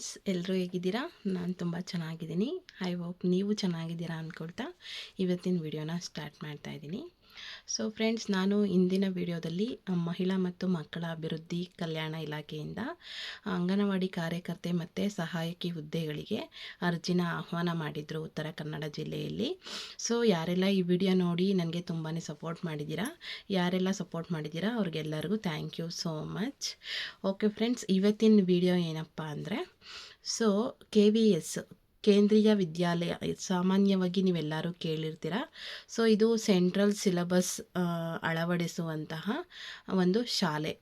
Friends ಎಲ್ಲರೂ ಹೇಗಿದ್ದೀರಾ? ನಾನು ತುಂಬ ಚೆನ್ನಾಗಿದ್ದೀನಿ. ಐ ಹೋಪ್ ನೀವು ಚೆನ್ನಾಗಿದ್ದೀರಾ ಅಂದ್ಕೊಳ್ತಾ ಇವತ್ತಿನ ವಿಡಿಯೋನ ಸ್ಟಾರ್ಟ್ ಮಾಡ್ತಾಯಿದ್ದೀನಿ ಸೊ ಫ್ರೆಂಡ್ಸ್ ನಾನು ಇಂದಿನ ವಿಡಿಯೋದಲ್ಲಿ ಮಹಿಳಾ ಮತ್ತು ಮಕ್ಕಳ ಅಭಿವೃದ್ಧಿ ಕಲ್ಯಾಣ ಇಲಾಖೆಯಿಂದ ಅಂಗನವಾಡಿ ಕಾರ್ಯಕರ್ತೆ ಮತ್ತು ಸಹಾಯಕಿ ಹುದ್ದೆಗಳಿಗೆ ಅರ್ಜಿನ ಆಹ್ವಾನ ಮಾಡಿದರು ಉತ್ತರ ಕನ್ನಡ ಜಿಲ್ಲೆಯಲ್ಲಿ. ಸೊ ಯಾರೆಲ್ಲ ಈ ವಿಡಿಯೋ ನೋಡಿ ನನಗೆ ತುಂಬಾ ಸಪೋರ್ಟ್ ಮಾಡಿದ್ದೀರಾ, ಯಾರೆಲ್ಲ ಸಪೋರ್ಟ್ ಮಾಡಿದ್ದೀರಾ, ಅವ್ರಿಗೆಲ್ಲರಿಗೂ thank you so much okay friends ಇವತ್ತಿನ ವಿಡಿಯೋ ಏನಪ್ಪ ಅಂದರೆ ಸೊ ಕೆ ವಿ ಎಸ್ ಕೇಂದ್ರೀಯ ವಿದ್ಯಾಲಯ ಸಾಮಾನ್ಯವಾಗಿ ನೀವೆಲ್ಲರೂ ಕೇಳಿರ್ತೀರ? ಸೊ ಇದು ಸೆಂಟ್ರಲ್ ಸಿಲಬಸ್ ಅಳವಡಿಸುವಂತಹ ಒಂದು ಶಾಲೆ.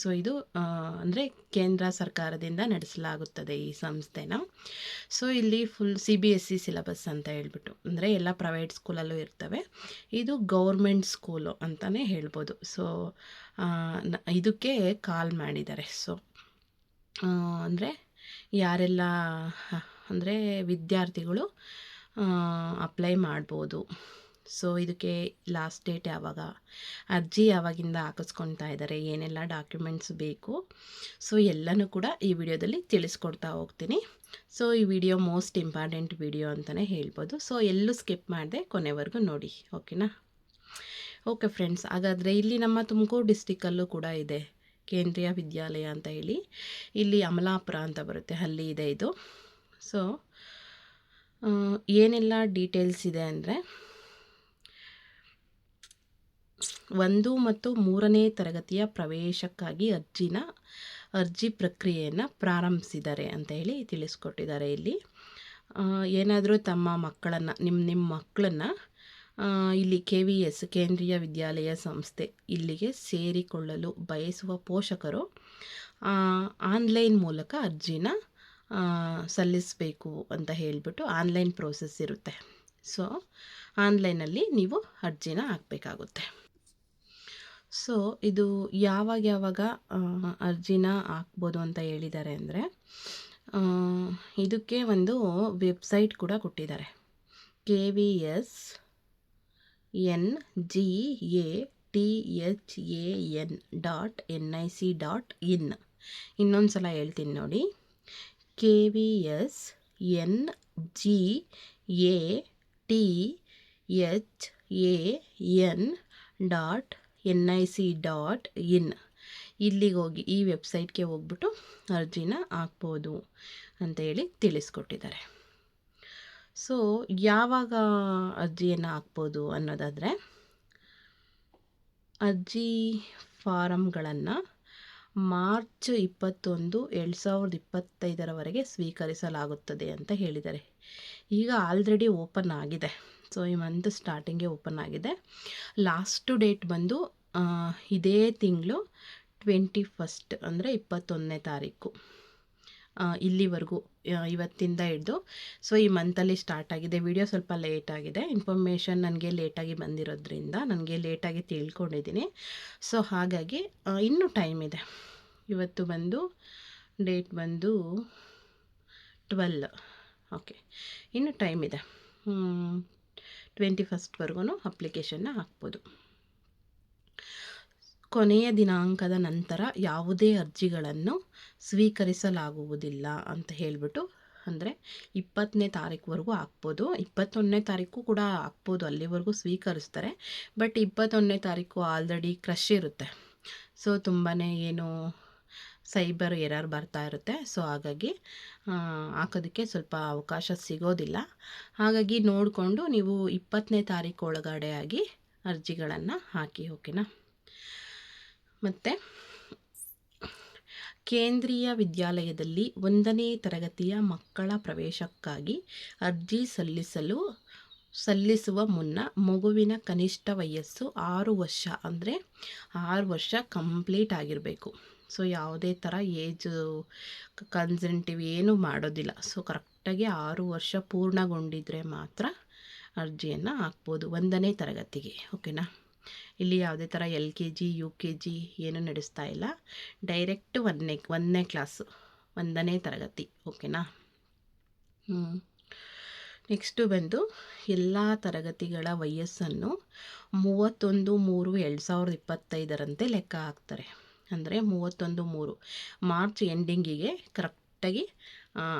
ಸೊ ಇದು ಅಂದರೆ ಕೇಂದ್ರ ಸರ್ಕಾರದಿಂದ ನಡೆಸಲಾಗುತ್ತದೆ ಈ ಸಂಸ್ಥೆನ. ಸೊ ಇಲ್ಲಿ full C B S C syllabus ಅಂತ ಹೇಳ್ಬಿಟ್ಟು, ಅಂದರೆ ಎಲ್ಲ ಪ್ರೈವೇಟ್ ಸ್ಕೂಲಲ್ಲೂ ಇರ್ತವೆ. ಇದು ಗೌರ್ಮೆಂಟ್ ಸ್ಕೂಲು ಅಂತಲೇ ಹೇಳ್ಬೋದು. ಸೊ ಇದಕ್ಕೆ ಕಾಲ್ ಮಾಡಿದ್ದಾರೆ. ಸೊ ಅಂದರೆ ಯಾರೆಲ್ಲ ಅಂದರೆ ವಿದ್ಯಾರ್ಥಿಗಳು ಅಪ್ಲೈ ಮಾಡ್ಬೋದು. ಸೊ ಇದಕ್ಕೆ ಲಾಸ್ಟ್ ಡೇಟ್ ಯಾವಾಗ? ಅರ್ಜಿ ಯಾವಾಗಿಂದ ಹಾಕಿಸ್ಕೊತಾ ಇದ್ದಾರೆ ಏನೆಲ್ಲ ಡಾಕ್ಯುಮೆಂಟ್ಸ್ ಬೇಕು? ಸೊ ಎಲ್ಲನೂ ಕೂಡ ಈ ವಿಡಿಯೋದಲ್ಲಿ ತಿಳಿಸ್ಕೊಡ್ತಾ ಹೋಗ್ತೀನಿ. ಸೊ ಈ ವಿಡಿಯೋ ಮೋಸ್ಟ್ ಇಂಪಾರ್ಟೆಂಟ್ ವಿಡಿಯೋ ಅಂತಲೇ ಹೇಳ್ಬೋದು. ಸೊ ಎಲ್ಲೂ ಸ್ಕಿಪ್ ಮಾಡಿದೆ ಕೊನೆವರೆಗೂ ನೋಡಿ ಓಕೆನಾ ಓಕೆ ಫ್ರೆಂಡ್ಸ್ ಹಾಗಾದರೆ ಇಲ್ಲಿ ನಮ್ಮ ತುಮಕೂರು ಡಿಸ್ಟಿಕ್ಕಲ್ಲೂ ಕೂಡ ಇದೆ. ಕೇಂದ್ರೀಯ ವಿದ್ಯಾಲಯ ಅಂತ ಹೇಳಿ. ಇಲ್ಲಿ ಅಮಲಾಪುರ ಅಂತ ಬರುತ್ತೆ. ಅಲ್ಲಿ ಇದೆ ಇದು. ಸೊ ಏನೆಲ್ಲ ಡೀಟೇಲ್ಸ್ ಇದೆ ಅಂದರೆ, ಒಂದು ಮತ್ತು ಮೂರನೇ ತರಗತಿಯ ಪ್ರವೇಶಕ್ಕಾಗಿ ಅರ್ಜಿನ, ಅರ್ಜಿ ಪ್ರಕ್ರಿಯೆಯನ್ನು ಪ್ರಾರಂಭಿಸಿದ್ದಾರೆ ಅಂತ ಹೇಳಿ ತಿಳಿಸ್ಕೊಟ್ಟಿದ್ದಾರೆ ಇಲ್ಲಿ. ಏನಾದರೂ ತಮ್ಮ ಮಕ್ಕಳನ್ನು ನಿಮ್ಮ ನಿಮ್ಮ ಮಕ್ಕಳನ್ನು ಇಲ್ಲಿ ಕೆ ವಿ ಎಸ್ ಕೇಂದ್ರೀಯ ವಿದ್ಯಾಲಯ ಸಂಸ್ಥೆ ಇಲ್ಲಿಗೆ ಸೇರಿಕೊಳ್ಳಲು ಬಯಸುವ ಪೋಷಕರು ಆನ್ಲೈನ್ ಮೂಲಕ ಅರ್ಜಿನ ಸಲ್ಲಿಸಬೇಕು ಅಂತ ಹೇಳಿಬಿಟ್ಟು ಆನ್ಲೈನ್ ಪ್ರೋಸೆಸ್ ಇರುತ್ತೆ. ಸೊ, ಆನ್ಲೈನಲ್ಲಿ ನೀವು ಅರ್ಜಿನ ಹಾಕಬೇಕಾಗುತ್ತೆ. ಸೊ, ಇದು ಯಾವಾಗ ಯಾವಾಗ ಅರ್ಜಿನ ಹಾಕ್ಬೋದು ಅಂತ ಹೇಳಿದ್ದಾರೆ ಅಂದರೆ ಇದಕ್ಕೆ ಒಂದು ವೆಬ್ಸೈಟ್ ಕೂಡ ಕೊಟ್ಟಿದ್ದಾರೆ. K V S N G A T H A N dot N I C dot in. ಇನ್ನೊಂದು ಸಲ ಹೇಳ್ತೀನಿ ನೋಡಿ. K V S N G A T H A N dot N I C dot in ಇಲ್ಲಿಗೆ ಹೋಗಿ ಈ ವೆಬ್ಸೈಟ್ಗೆ ಹೋಗ್ಬಿಟ್ಟು ಅರ್ಜಿನ ಹಾಕ್ಬೋದು ಅಂತೇಳಿ ತಿಳಿಸ್ಕೊಟ್ಟಿದ್ದಾರೆ. ಸೊ ಯಾವಾಗ ಅರ್ಜಿಯನ್ನು ಹಾಕ್ಬೋದು ಅನ್ನೋದಾದರೆ ಅರ್ಜಿ ಫಾರಮ್ಗಳನ್ನು ಮಾರ್ಚ್ ಇಪ್ಪತ್ತೊಂದು ಎರಡು ಸಾವಿರದ ಇಪ್ಪತ್ತೈದರವರೆಗೆ ಸ್ವೀಕರಿಸಲಾಗುತ್ತದೆ ಅಂತ ಹೇಳಿದ್ದಾರೆ. ಈಗ ಆಲ್ರೆಡಿ ಓಪನ್ ಆಗಿದೆ. ಸೊ ಈ ಮಂತ್ ಸ್ಟಾರ್ಟಿಂಗೆ ಓಪನ್ ಆಗಿದೆ. ಲಾಸ್ಟು ಡೇಟ್ ಬಂದು ಇದೇ ತಿಂಗಳು ಟ್ವೆಂಟಿ ಫಸ್ಟ್ ಅಂದರೆ ಇಪ್ಪತ್ತೊಂದನೇ ತಾರೀಕು. ಇಲ್ಲಿವರೆಗೂ ಇವತ್ತಿಂದ ಹಿಡಿದು. ಸೊ ಈ ಮಂತಲ್ಲಿ ಸ್ಟಾರ್ಟ್ ಆಗಿದೆ. ವಿಡಿಯೋ ಸ್ವಲ್ಪ ಲೇಟ್ ಆಗಿದೆ. ಇನ್ಫಾರ್ಮೇಷನ್ ನನಗೆ ಲೇಟಾಗಿ ಬಂದಿರೋದ್ರಿಂದ ನನಗೆ ಲೇಟಾಗಿ ತಿಳ್ಕೊಂಡಿದ್ದೀನಿ. ಸೊ ಹಾಗಾಗಿ ಇನ್ನೂ ಟೈಮ್ ಇದೆ. ಇವತ್ತು ಬಂದು ಡೇಟ್ ಬಂದು ಟ್ವೆಲ್ ಓಕೆ ಇನ್ನೂ ಟೈಮ್ ಇದೆ. ಟ್ವೆಂಟಿ ಫಸ್ಟ್ವರೆಗೂ ಅಪ್ಲಿಕೇಶನ್ನ ಹಾಕ್ಬೋದು. ಕೊನೆಯ ದಿನಾಂಕದ ನಂತರ ಯಾವುದೇ ಅರ್ಜಿಗಳನ್ನು ಸ್ವೀಕರಿಸಲಾಗುವುದಿಲ್ಲ ಅಂತ ಹೇಳಿಬಿಟ್ಟು, ಅಂದರೆ ಇಪ್ಪತ್ತನೇ ತಾರೀಕುವರೆಗೂ ಹಾಕ್ಬೋದು. ಇಪ್ಪತ್ತೊಂದನೇ ತಾರೀಕು ಕೂಡ ಹಾಕ್ಬೋದು, ಅಲ್ಲಿವರೆಗೂ ಸ್ವೀಕರಿಸ್ತಾರೆ. ಬಟ್ ಇಪ್ಪತ್ತೊಂದನೇ ತಾರೀಕು ಆಲ್ರೆಡಿ ಕ್ರಶ್ ಇರುತ್ತೆ. ಸೊ ತುಂಬಾ ಏನು ಸೈಬರ್ ಎರರ್ ಬರ್ತಾ ಇರುತ್ತೆ. ಸೊ, ಹಾಗಾಗಿ ಹಾಕೋದಕ್ಕೆ ಸ್ವಲ್ಪ ಅವಕಾಶ ಸಿಗೋದಿಲ್ಲ. ಹಾಗಾಗಿ ನೋಡಿಕೊಂಡು ನೀವು ಇಪ್ಪತ್ತನೇ ತಾರೀಕು ಒಳಗಡೆ ಆಗಿ ಅರ್ಜಿಗಳನ್ನು ಹಾಕಿ, ಓಕೆನಾ? ಮತ್ತು ಕೇಂದ್ರೀಯ ವಿದ್ಯಾಲಯದಲ್ಲಿ ಒಂದನೇ ತರಗತಿಯ ಮಕ್ಕಳ ಪ್ರವೇಶಕ್ಕಾಗಿ ಅರ್ಜಿ ಸಲ್ಲಿಸಲು ಸಲ್ಲಿಸುವ ಮುನ್ನ ಮಗುವಿನ ಕನಿಷ್ಠ ವಯಸ್ಸು ಆರು ವರ್ಷ, ಅಂದರೆ ಆರು ವರ್ಷ ಕಂಪ್ಲೀಟ್ ಆಗಿರಬೇಕು. ಸೊ ಯಾವುದೇ ಥರ ಏಜು ಕನ್ಸೆಂಟಿವ್ ಏನೂ ಮಾಡೋದಿಲ್ಲ. ಸೊ ಕರೆಕ್ಟಾಗಿ ಆರು ವರ್ಷ ಪೂರ್ಣಗೊಂಡಿದ್ದರೆ ಮಾತ್ರ ಅರ್ಜಿಯನ್ನು ಹಾಕ್ಬೋದು ಒಂದನೇ ತರಗತಿಗೆ. ಓಕೆನಾ ಇಲ್ಲಿ ಯಾವುದೇ ಥರ L K G, U K G ಏನೂ ನಡೆಸ್ತಾ ಇಲ್ಲ. ಡೈರೆಕ್ಟ್ ಒಂದನೇ ಒಂದನೇ ಕ್ಲಾಸು ಒಂದನೇ ತರಗತಿ ಓಕೆನಾ ಹ್ಞೂ ನೆಕ್ಸ್ಟು ಬಂದು ಎಲ್ಲ ತರಗತಿಗಳ ವಯಸ್ಸನ್ನು ಮೂವತ್ತೊಂದು ಮೂರು ಎರಡು ಸಾವಿರದ ಇಪ್ಪತ್ತೈದರಂತೆ ಲೆಕ್ಕ ಹಾಕ್ತಾರೆ. ಅಂದರೆ ಮೂವತ್ತೊಂದು ಮೂರು. ಮಾರ್ಚ್ ಎಂಡಿಂಗಿಗೆ ಕರೆಕ್ಟಾಗಿ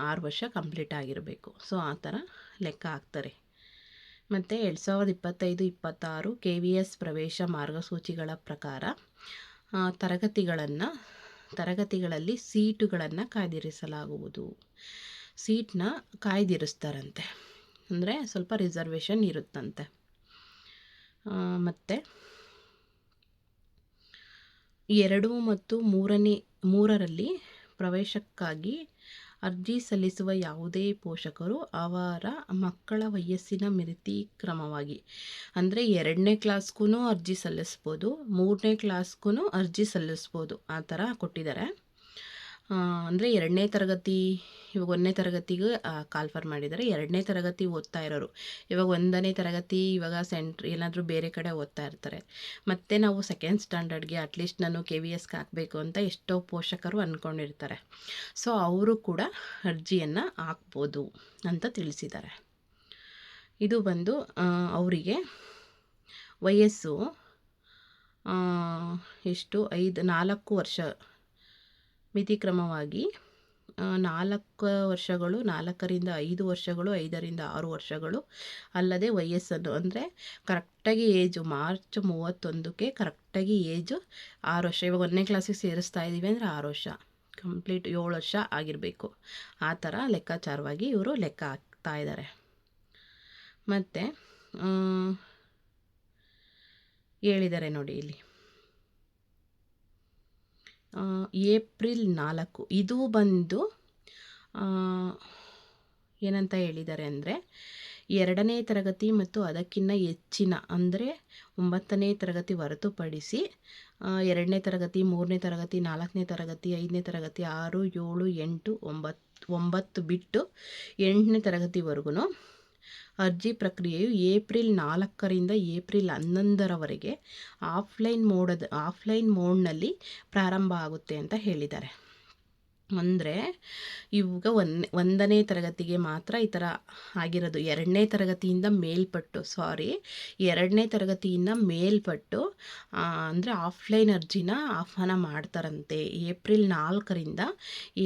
ಆರು ವರ್ಷ ಕಂಪ್ಲೀಟ್ ಆಗಿರಬೇಕು. ಸೊ ಆ ಥರ ಲೆಕ್ಕ ಹಾಕ್ತಾರೆ. ಮತ್ತು ಎರಡು ಸಾವಿರದ ಇಪ್ಪತ್ತೈದು, ಇಪ್ಪತ್ತಾರು ಕೆ ವಿ ಎಸ್ ಪ್ರವೇಶ ಮಾರ್ಗಸೂಚಿಗಳ ಪ್ರಕಾರ ತರಗತಿಗಳನ್ನು, ತರಗತಿಗಳಲ್ಲಿ ಸೀಟುಗಳನ್ನು ಕಾಯ್ದಿರಿಸಲಾಗುವುದು. ಸೀಟನ್ನ ಕಾಯ್ದಿರಿಸ್ತಾರಂತೆ. ಅಂದರೆ ಸ್ವಲ್ಪ ರಿಸರ್ವೇಷನ್ ಇರುತ್ತಂತೆ. ಮತ್ತು ಎರಡು ಮತ್ತು ಮೂರನೇ, ಮೂರರಲ್ಲಿ ಪ್ರವೇಶಕ್ಕಾಗಿ ಅರ್ಜಿ ಸಲ್ಲಿಸುವ ಯಾವುದೇ ಪೋಷಕರು ಅವರ ಮಕ್ಕಳ ವಯಸ್ಸಿನ ಮಿತಿ ಕ್ರಮವಾಗಿ, ಅಂದರೆ ಎರಡನೇ ಕ್ಲಾಸ್ಗೂ ಅರ್ಜಿ ಸಲ್ಲಿಸ್ಬೋದು, ಮೂರನೇ ಕ್ಲಾಸ್ಗೂ ಅರ್ಜಿ ಸಲ್ಲಿಸ್ಬೋದು, ಆ ಥರ ಕೊಟ್ಟಿದ್ದಾರೆ. ಅಂದರೆ ಎರಡನೇ ತರಗತಿ, ಇವಾಗ ಒಂದನೇ ತರಗತಿಗೆ ಕಾಲ್ಫರ್ ಮಾಡಿದ್ದಾರೆ. ಎರಡನೇ ತರಗತಿ ಓದ್ತಾ ಇರೋರು. ಇವಾಗ ಒಂದನೇ ತರಗತಿ, ಇವಾಗ ಸೆಂಟ್ರ್ ಏನಾದರೂ ಬೇರೆ ಕಡೆ ಓದ್ತಾ ಇರ್ತಾರೆ. ಮತ್ತು ನಾವು ಸೆಕೆಂಡ್ ಸ್ಟ್ಯಾಂಡರ್ಡ್ಗೆ ಅಟ್ಲೀಸ್ಟ್ ನಾನು ಕೆ ವಿ ಎಸ್ಗೆ ಹಾಕಬೇಕು ಅಂತ ಎಷ್ಟೋ ಪೋಷಕರು ಅಂದ್ಕೊಂಡಿರ್ತಾರೆ ಸೊ ಅವರು ಕೂಡ ಅರ್ಜಿಯನ್ನು ಹಾಕ್ಬೋದು ಅಂತ ತಿಳಿಸಿದ್ದಾರೆ. ಇದು ಬಂದು ಅವರಿಗೆ ವಯಸ್ಸು ಎಷ್ಟು? ಐದು, ನಾಲ್ಕು ವರ್ಷ ಮಿತಿಕ್ರಮವಾಗಿ ನಾಲ್ಕು ವರ್ಷಗಳು, ನಾಲ್ಕರಿಂದ ಐದು ವರ್ಷಗಳು, ಐದರಿಂದ ಆರು ವರ್ಷಗಳು ಅಲ್ಲದೆ ವಯಸ್ಸನ್ನು. ಅಂದರೆ ಕರೆಕ್ಟಾಗಿ ಏಜು, ಮಾರ್ಚ್ ಮೂವತ್ತೊಂದಕ್ಕೆ ಕರೆಕ್ಟಾಗಿ ಏಜು ಆರು ವರ್ಷ. ಇವಾಗ ಒಂದನೇ ಕ್ಲಾಸಿಗೆ ಸೇರಿಸ್ತಾ ಇದ್ದೀವಿ ಅಂದರೆ ಆರು ವರ್ಷ. ಕಂಪ್ಲೀಟ್ ಏಳು ವರ್ಷ ಆಗಿರಬೇಕು. ಆ ಥರ ಲೆಕ್ಕಾಚಾರವಾಗಿ ಇವರು ಲೆಕ್ಕ ಹಾಕ್ತಾ ಇದ್ದಾರೆ. ಮತ್ತು ಹೇಳಿದ್ದಾರೆ ನೋಡಿ ಇಲ್ಲಿ. ಏಪ್ರಿಲ್ ನಾಲ್ಕು. ಇದು ಬಂದು ಏನಂತ ಹೇಳಿದ್ದಾರೆ ಅಂದರೆ, ಎರಡನೇ ತರಗತಿ ಮತ್ತು ಅದಕ್ಕಿಂತ ಹೆಚ್ಚಿನ, ಅಂದರೆ ಒಂಬತ್ತನೇ ತರಗತಿ ಹೊರತುಪಡಿಸಿ ಎರಡನೇ ತರಗತಿ, ಮೂರನೇ ತರಗತಿ, ನಾಲ್ಕನೇ ತರಗತಿ, ಐದನೇ ತರಗತಿ, ಆರು, ಏಳು, ಎಂಟು ಒಂಬತ್ತು ಒಂಬತ್ತು ಬಿಟ್ಟು ಎಂಟನೇ ತರಗತಿವರೆಗೂ ಅರ್ಜಿ ಪ್ರಕ್ರಿಯೆಯು ಏಪ್ರಿಲ್ ನಾಲ್ಕರಿಂದ ಏಪ್ರಿಲ್ ಹನ್ನೊಂದರವರೆಗೆ ಆಫ್ಲೈನ್ ಮೋಡದ ಆಫ್ಲೈನ್ ಮೋಡ್ನಲ್ಲಿ ಪ್ರಾರಂಭ ಆಗುತ್ತೆ ಅಂತ ಹೇಳಿದ್ದಾರೆ. ಅಂದರೆ ಇವಾಗ ಒಂದು, ಒಂದನೇ ತರಗತಿಗೆ ಮಾತ್ರ ಈ ಥರ ಆಗಿರೋದು. ಎರಡನೇ ತರಗತಿಯಿಂದ ಮೇಲ್ಪಟ್ಟು ಸಾರಿ ಎರಡನೇ ತರಗತಿಯಿಂದ ಮೇಲ್ಪಟ್ಟು ಅಂದರೆ ಆಫ್ಲೈನ್ ಅರ್ಜಿನ ಆಹ್ವಾನ ಮಾಡ್ತಾರಂತೆ. ಏಪ್ರಿಲ್ ನಾಲ್ಕರಿಂದ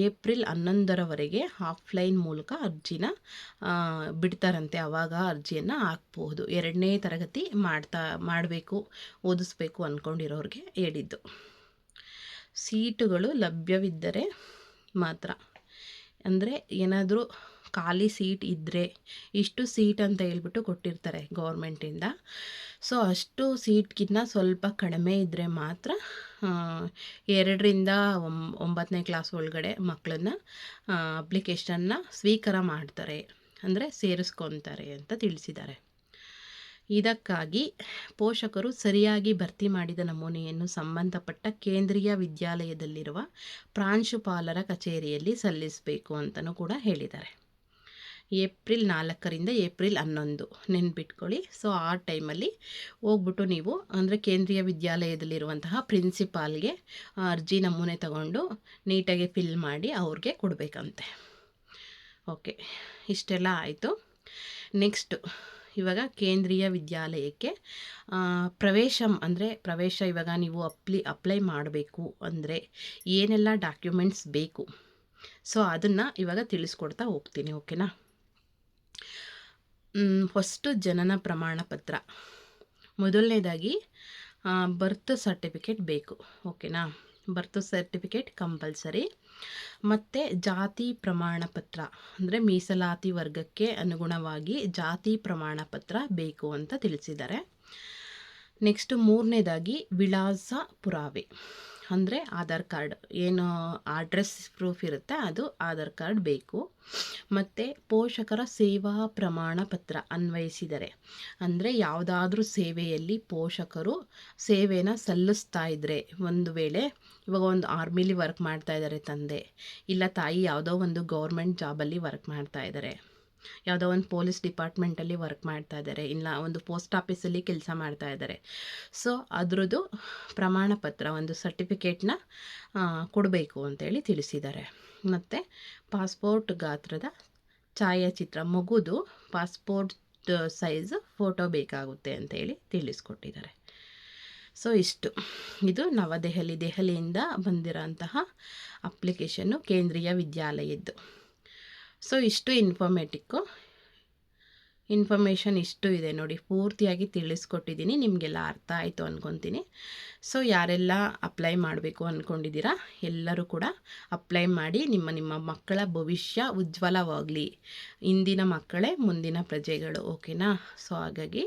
ಏಪ್ರಿಲ್ ಹನ್ನೊಂದರವರೆಗೆ ಆಫ್ಲೈನ್ ಮೂಲಕ ಅರ್ಜಿನ ಬಿಡ್ತಾರಂತೆ. ಆವಾಗ ಅರ್ಜಿಯನ್ನು ಹಾಕ್ಬೋದು ಎರಡನೇ ತರಗತಿ ಮಾಡ್ತಾ, ಮಾಡಬೇಕು, ಓದಿಸ್ಬೇಕು ಅಂದ್ಕೊಂಡಿರೋರಿಗೆ ಹೇಳಿದ್ದು. ಸೀಟುಗಳು ಲಭ್ಯವಿದ್ದರೆ ಮಾತ್ರ. ಅಂದರೆ ಏನಾದರೂ ಖಾಲಿ ಸೀಟ್ ಇದ್ದರೆ ಇಷ್ಟು ಸೀಟ್ ಅಂತ ಹೇಳ್ಬಿಟ್ಟು ಕೊಟ್ಟಿರ್ತಾರೆ ಗೌರ್ಮೆಂಟಿಂದ. ಸೊ, ಅಷ್ಟು ಸೀಟ್ಗಿನ್ನ ಸ್ವಲ್ಪ ಕಡಿಮೆ ಇದ್ದರೆ ಮಾತ್ರ ಎರಡರಿಂದ ಒಂಬತ್ತನೇ ಕ್ಲಾಸ್ ಒಳಗಡೆ ಮಕ್ಕಳನ್ನ ಅಪ್ಲಿಕೇಶನ್ನ ಸ್ವೀಕಾರ ಮಾಡ್ತಾರೆ. ಅಂದರೆ ಸೇರಿಸ್ಕೊತಾರೆ ಅಂತ ತಿಳಿಸಿದ್ದಾರೆ. ಇದಕ್ಕಾಗಿ ಪೋಷಕರು ಸರಿಯಾಗಿ ಭರ್ತಿ ಮಾಡಿದ ನಮೂನೆಯನ್ನು ಸಂಬಂಧಪಟ್ಟ ಕೇಂದ್ರೀಯ ವಿದ್ಯಾಲಯದಲ್ಲಿರುವ ಪ್ರಾಂಶುಪಾಲರ ಕಚೇರಿಯಲ್ಲಿ ಸಲ್ಲಿಸಬೇಕು ಅಂತಲೂ ಕೂಡ ಹೇಳಿದ್ದಾರೆ. ಏಪ್ರಿಲ್ ನಾಲ್ಕರಿಂದ ಏಪ್ರಿಲ್ ಹನ್ನೊಂದು ನೆನ್ಪಿಟ್ಕೊಳ್ಳಿ. ಸೊ, ಆ ಟೈಮಲ್ಲಿ ಹೋಗ್ಬಿಟ್ಟು ನೀವು ಅಂದರೆ ಕೇಂದ್ರೀಯ ವಿದ್ಯಾಲಯದಲ್ಲಿರುವಂತಹ ಪ್ರಿನ್ಸಿಪಾಲ್ಗೆ ಅರ್ಜಿ ನಮೂನೆ ತಗೊಂಡು ನೀಟಾಗಿ ಫಿಲ್ ಮಾಡಿ ಅವ್ರಿಗೆ ಕೊಡಬೇಕಂತೆ. ಓಕೆ, ಇಷ್ಟೆಲ್ಲ ಆಯಿತು. ನೆಕ್ಸ್ಟು ಇವಾಗ ಕೇಂದ್ರೀಯ ವಿದ್ಯಾಲಯಕ್ಕೆ ಪ್ರವೇಶ ಅಂದರೆ ಪ್ರವೇಶ ಇವಾಗ ನೀವು ಅಪ್ಲಿ, ಅಪ್ಲೈ ಮಾಡಬೇಕು ಅಂದರೆ ಏನೆಲ್ಲ ಡಾಕ್ಯುಮೆಂಟ್ಸ್ ಬೇಕು. ಸೊ, ಅದನ್ನು ಇವಾಗ ತಿಳಿಸ್ಕೊಡ್ತಾ ಹೋಗ್ತೀನಿ, ಓಕೆನಾ? ಫಸ್ಟು ಜನನ ಪ್ರಮಾಣ ಪತ್ರ. ಮೊದಲನೇದಾಗಿ ಬರ್ತ್ ಸರ್ಟಿಫಿಕೇಟ್ ಬೇಕು, ಓಕೆನಾ? Birth certificate compulsory. ಮತ್ತು ಜಾತಿ ಪ್ರಮಾಣ ಪತ್ರ, ಅಂದರೆ ಮೀಸಲಾತಿ ವರ್ಗಕ್ಕೆ ಅನುಗುಣವಾಗಿ ಜಾತಿ ಪ್ರಮಾಣ ಪತ್ರ ಬೇಕು ಅಂತ ತಿಳಿಸಿದ್ದಾರೆ. ನೆಕ್ಸ್ಟ್ ಮೂರನೇದಾಗಿ ವಿಳಾಸ ಪುರಾವೆ. ಅಂದರೆ ಆಧಾರ್ ಕಾರ್ಡ್. ಏನು ಅಡ್ರೆಸ್ ಪ್ರೂಫ್ ಇರುತ್ತೆ, ಅದು ಆಧಾರ್ ಕಾರ್ಡ್ ಬೇಕು. ಮತ್ತು ಪೋಷಕರ ಸೇವಾ ಪ್ರಮಾಣ ಪತ್ರ ಅನ್ವಯಿಸಿದರೆ, ಅಂದರೆ ಯಾವುದಾದ್ರೂ ಸೇವೆಯಲ್ಲಿ ಪೋಷಕರು ಸೇವೆನ ಸಲ್ಲಿಸ್ತಾ ಇದ್ದರೆ ಒಂದು ವೇಳೆ ಇವಾಗ ಒಂದು ಆರ್ಮಿಲಿ ವರ್ಕ್ ಮಾಡ್ತಾ ಇದ್ದಾರೆ ತಂದೆ, ಇಲ್ಲ ತಾಯಿ ಯಾವುದೋ ಒಂದು ಗೌರ್ಮೆಂಟ್ ಜಾಬಲ್ಲಿ ವರ್ಕ್ ಮಾಡ್ತಾ ಇದ್ದಾರೆ ಯಾವುದೋ ಒಂದು ಪೊಲೀಸ್ ಡಿಪಾರ್ಟ್ಮೆಂಟಲ್ಲಿ ವರ್ಕ್ ಮಾಡ್ತಾ ಇದ್ದಾರೆ, ಇಲ್ಲ ಒಂದು ಪೋಸ್ಟ್ ಆಫೀಸಲ್ಲಿ ಕೆಲಸ ಮಾಡ್ತಾ ಇದ್ದಾರೆ. ಸೊ ಅದರದ್ದು ಪ್ರಮಾಣ ಪತ್ರ, ಒಂದು ಸರ್ಟಿಫಿಕೇಟ್ನ ಕೊಡಬೇಕು ಅಂತೇಳಿ ತಿಳಿಸಿದ್ದಾರೆ. ಮತ್ತು ಪಾಸ್ಪೋರ್ಟ್ ಗಾತ್ರದ ಛಾಯಾಚಿತ್ರ, ಮಗುದು ಪಾಸ್ಪೋರ್ಟ್ ಸೈಜ್ ಫೋಟೋ ಬೇಕಾಗುತ್ತೆ ಅಂತೇಳಿ ತಿಳಿಸ್ಕೊಟ್ಟಿದ್ದಾರೆ. ಸೊ ಇಷ್ಟು. ಇದು ನವದೆಹಲಿ, ದೆಹಲಿಯಿಂದ ಬಂದಿರೋಂತಹ ಅಪ್ಲಿಕೇಶನ್ನು ಕೇಂದ್ರೀಯ ವಿದ್ಯಾಲಯದ್ದು. ಸೊ ಇಷ್ಟು ಇನ್ಫಾರ್ಮೇಟಿಕ್ಕು ಇನ್ಫಾರ್ಮೇಷನ್ ಇಷ್ಟು ಇದೆ ನೋಡಿ. ಪೂರ್ತಿಯಾಗಿ ತಿಳಿಸ್ಕೊಟ್ಟಿದ್ದೀನಿ. ನಿಮಗೆಲ್ಲ ಅರ್ಥ ಆಯಿತು ಅಂದ್ಕೊತೀನಿ ಸೊ ಯಾರೆಲ್ಲ ಅಪ್ಲೈ ಮಾಡಬೇಕು ಅಂದ್ಕೊಂಡಿದ್ದೀರಾ ಎಲ್ಲರೂ ಕೂಡ ಅಪ್ಲೈ ಮಾಡಿ ನಿಮ್ಮ ನಿಮ್ಮ ಮಕ್ಕಳ ಭವಿಷ್ಯ ಉಜ್ವಲವಾಗಲಿ. ಇಂದಿನ ಮಕ್ಕಳೇ ಮುಂದಿನ ಪ್ರಜೆಗಳು, ಓಕೆನಾ? ಸೊ ಹಾಗಾಗಿ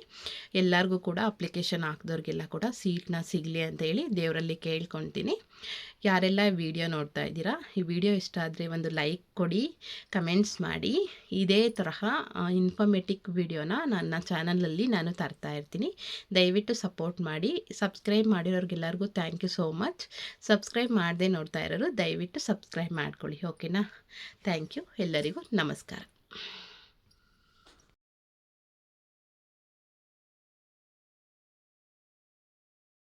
ಎಲ್ಲರಿಗೂ ಕೂಡ ಅಪ್ಲಿಕೇಶನ್ ಹಾಕಿದವ್ರಿಗೆಲ್ಲ ಕೂಡ ಸೀಟ್ನ ಸಿಗಲಿ ಅಂತ ಹೇಳಿ ದೇವರಲ್ಲಿ ಕೇಳ್ಕೊತೀನಿ. ಯಾರೆಲ್ಲ ವಿಡಿಯೋ ನೋಡ್ತಾ ಇದ್ದೀರಾ, ಈ ವಿಡಿಯೋ ಇಷ್ಟ ಆದರೆ ಒಂದು ಲೈಕ್ ಕೊಡಿ, ಕಮೆಂಟ್ಸ್ ಮಾಡಿ. ಇದೇ ತರಹ ಇನ್ಫಾರ್ಮೇಟಿಕ್ ವಿಡಿಯೋನ ನನ್ನ ಚಾನಲಲ್ಲಿ ನಾನು ತರ್ತಾ ಇರ್ತೀನಿ. ದಯವಿಟ್ಟು ಸಪೋರ್ಟ್ ಮಾಡಿ. Subscribe ಮಾಡಿರೋರಿಗೆಲ್ಲರಿಗೂ thank you so much subscribe ಮಾಡದೆ ನೋಡ್ತಾ ಇರೋರು ದಯವಿಟ್ಟು ಸಬ್ಸ್ಕ್ರೈಬ್ ಮಾಡ್ಕೊಳ್ಳಿ ಓಕೆನಾ ಥ್ಯಾಂಕ್ ಯು ಎಲ್ಲರಿಗೂ ನಮಸ್ಕಾರ.